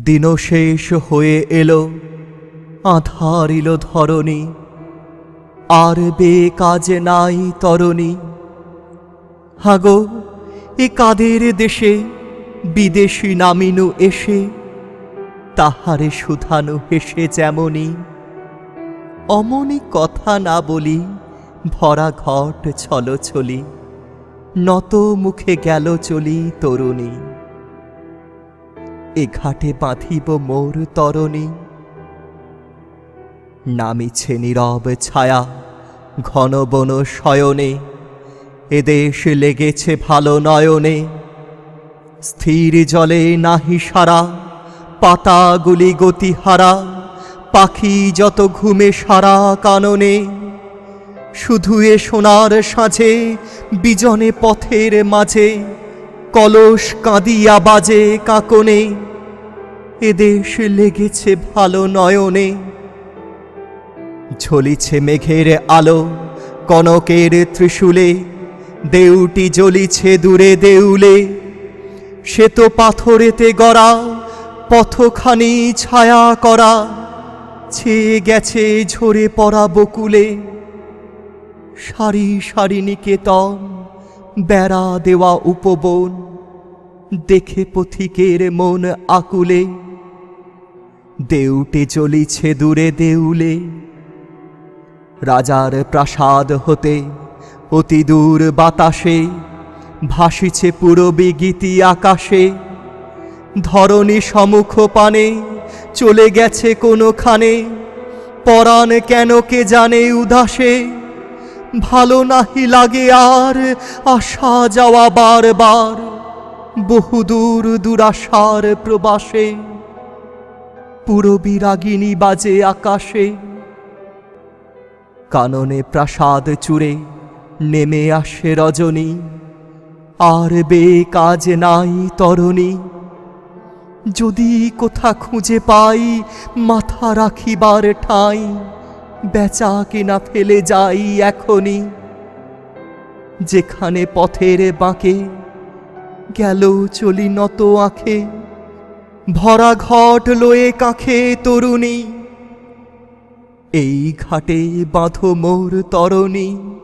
দিন শেষ হয়ে এলো আধারিল ধরণী। আর বে কাজে নাই তরণী। হাগো, এ কাদের দেশে বিদেশি নামিনু এসে, তাহারে সুধানু হেসে যেমনি। অমনি কথা না বলি, ভরা ঘট ছল ছলি নত মুখে গেল চলি তরুণী। এ ঘাটে বাঁধিব মোর তরণী। নামিছে নীরব ছায়া, ঘন বন শয়নে। এদেশ লেগেছে ভালো নয়নে। স্থির জলে নাহি সারা, পাতাগুলি গতিহারা পাখি যত ঘুমে সারা কাননে। শুধু এ সোনার সাঁঝে, বিজনে পথের মাঝে। কলস কাঁদিয়া বাজে কাকনে এদেশ লেগেছে ভালো নয়নে। ঝলিছে মেঘের আলো কনকের ত্রিশূলে, দেউটি জ্বলিছে দূরে দেউলে। সে তো পাথরেতে গড়া, পথখানি ছায়া করা ছেয়ে গেছে ঝরে পড়া বকুলে। সারি সারি নিকেতন, বেড়া দেওয়া উপবন। দেখে পথিকের মন আকুলে। দেউটে চলিছে দূরে দেউলে। রাজার প্রাসাদ হতে অতি দূর বাতাসে ভাসিছে পুরবী গীতি আকাশে। ধরণী সমুখ পানে চলে গেছে কোনোখানে। পরাণ কেন কে জানে উদাসে। ভালো নাহি লাগে আর আসা যাওয়া বারবার। বহুদূর দুরাশার প্রবাসে, পুরবী রাগিনী বাজে আকাশে, কাননে প্রাসাদ চূড়ে নেমে আসে রজনী। আর বে কাজ নাই তরণী, যদি কোথা খুঁজে পাই, মাথা রাখিবার ঠাঁই, বেচা কিনা ফেলে যাই এখনই। যেখানে পথের বাঁকে গেল চলি নত আঁখে। ভরা ঘট লয়ে কাঁখে তরুণী। এই ঘাটে বাঁধো মোর তরণী।